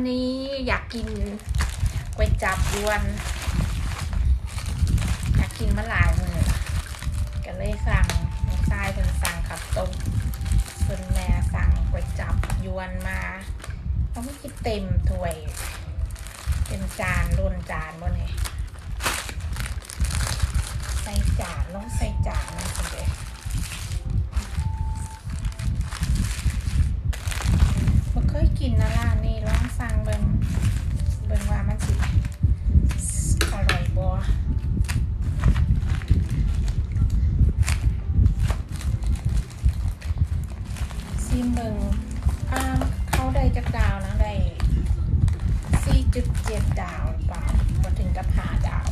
ันนี้อยากกินก๋วยจับยวน อยากกินมาหลายมือก็เลยสั่งน้องชายเพิ่นสั่งขับต้มส่วนแม่สั่งก๋วยจับยวนมาต้องคิดเต็มถ้วยเป็นจานรุนจานบ่เนี่ยใส่จานลงใส่จานนั่นสิเด้บ่เคยกินนะร้านนี้ลองสั่งเบิ่งเบิ่งว่ามันสิอร่อยบ่ซิ มเบิ่งอ่าเขาได้จากดาวนะได้4.7 ดาวหรือเปล่ามาถึงกับ5ดาว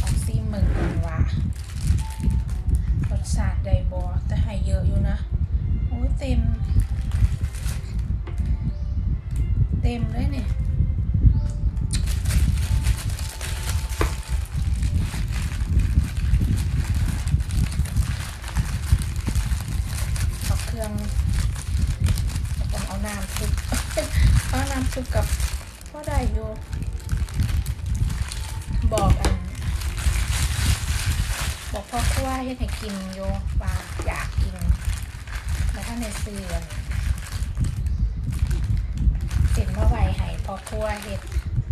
ของซีเมืองกันว่ารสชาติได้บอแต่ให้เยอะอยู่นะ โอ้ยเต็ม เต็มเลยเนี่ย เอาเครื่องต้องเอาน้ำซุป เอาน้ำซุปกับพ่อได้อยู่บอกอันบอกพ่อครัวเฮ็ดให้กินโยว่าอยากกินแล้วถ้าในซื้อนเส็นว่าไหวให้พ่อครัวเฮ็ด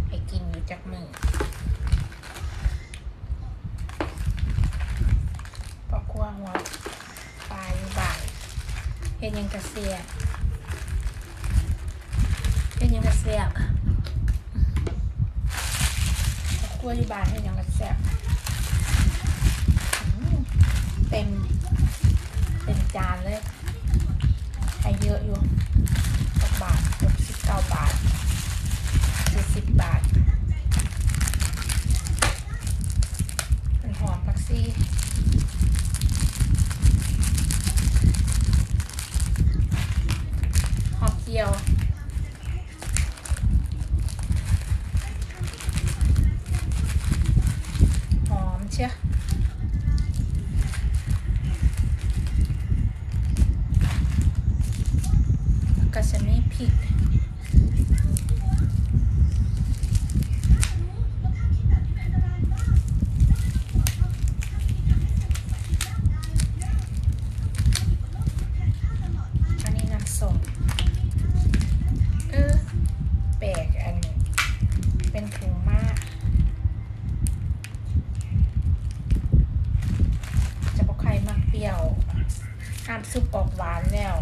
ให้กินอยู่จักมือพ่อครัวหัวปลาอยู่บ่ายเฮ็ดยังกระเสีย บเฮ็ดหยังกระเสียบพ่อครัวอยู่บ้านให้ยังกระเสียบ อืมเต็มเต็มจานเลยให้เยอะอยู่หกบาทหกสิบเก้าบาทเจ็ดสิบบาทเป็นหอมผักซีหอมเจียว หอมเชียวก็จะมีพริก อันนี้น้ำส้มเออแปลกอันนี้ เป็นถุงมาก จะบอกใครมักเปรี้ยวน้ำซุปออกหวานแล้ว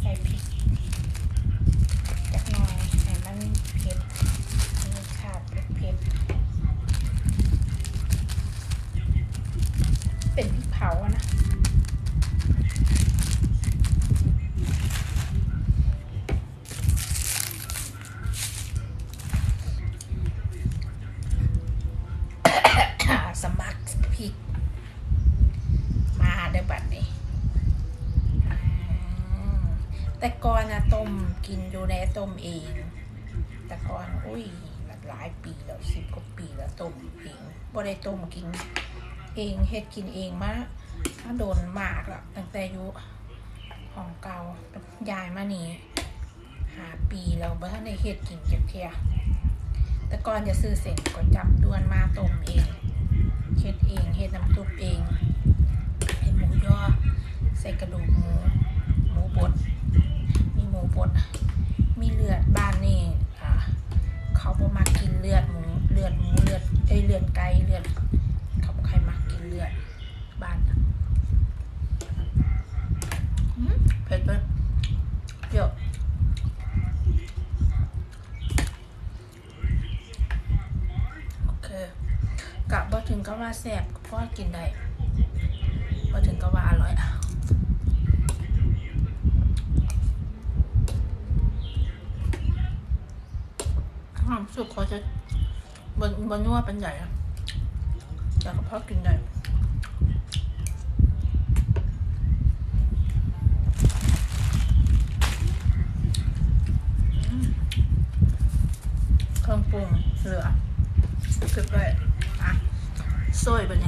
ใส่พริกจักหน่อยให้มันเผ็ดรสชาติเผ็ดเผ็ดเป็นพริกเผาอะนะ สมัครพริก มาเด้อบัดนี้อ่า แต่ก่อนนะต้มกินอยู่ในต้มเอง แต่ก่อนอุ้ยหลายปีแล้วสิบกว่าปีแล้วต้มเองบ่ได้ต้มกิน เองเฮ็ดกินเองมาถ้าโดนมากแล้วตั้งแต่อยู่ของเก่าย้ายมานี่หาปีแล้วบ่ทันได้เฮ็ดกินจักเทียแต่ก่อนจะซื้อเสร็จก็จับด้วนมาต้มเองเฮ็ดเองเฮ็ดน้ำซุปเองเฮ็ดหมูยอใส่กระดูกหมูหมูบด มีหมูบดมีเลือดบ้านนี่อ่าเขาบ่มากินเลือดหมูเลือดหมูเลือดเอ้ยเลือดไก่เลือดเขาบ่ใครมากินเลือดบ้านน่ะอืมเผ็ดเลยเปรี้ยวโอเคกะบ่ถึงก็ว่าแซ่บก็กินได้บ่ถึงก็ว่าอร่อยอะความ สุกเขาจะบนบนนัวเป็นใหญ่อะแต่ก็พอกินได้เครื่องปรุงเหลือเก็บไว้อะซอยปะเนี่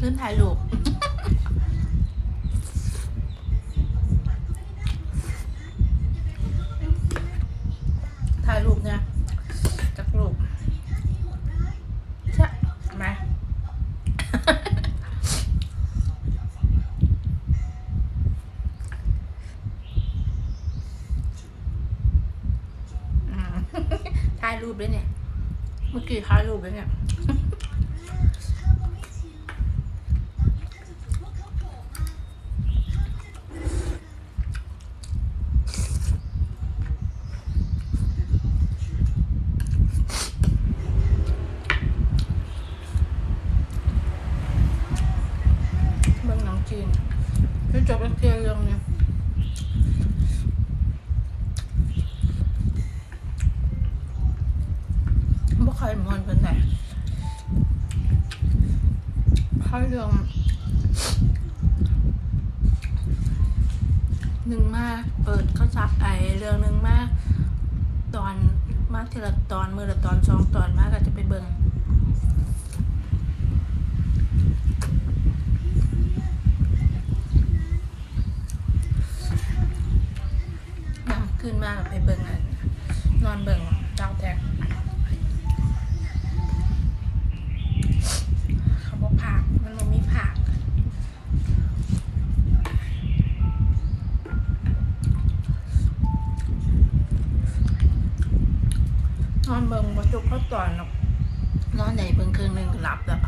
ขึ้นถ่ายรูปถ่ายรูปเนี่ยจากรูปใช่ไหมถ่ายรูปด้วยเนี่ย เมื่อกี้ถ่ายรูปด้วยเนี่ย เมืองหนองจีนคือจบแล้วเทียเรื่องเนี่ย ค่อยมวนเป็นไหนเขาเรื่องหนึ่งมาก เปิดเขาจับไอเรื่องหนึ่งมาก ตอนมาทีละตอนมือละตอนสองตอนมาก็จะไปเบิ่ง นำขึ้นมาไปเบิ่งอันนอนเบิ่งดาวแตกเขาบอกผักมันบ่มีผักน อนเบิ่งมาจุกเขาตอนนอนใหญ่เบิงครึ่งหนึ่งหลับแล้ว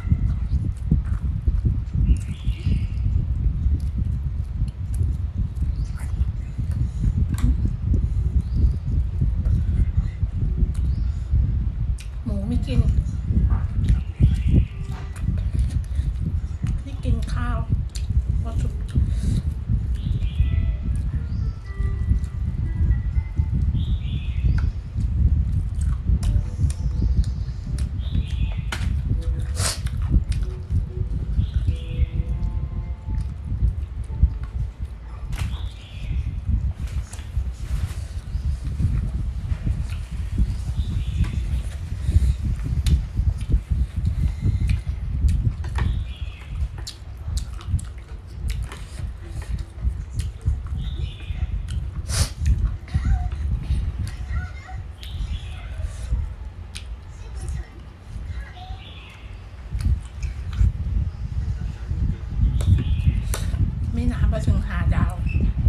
หมูไม่กิน ไม่กินข้าววัตถุไม่น้ำไป ถึ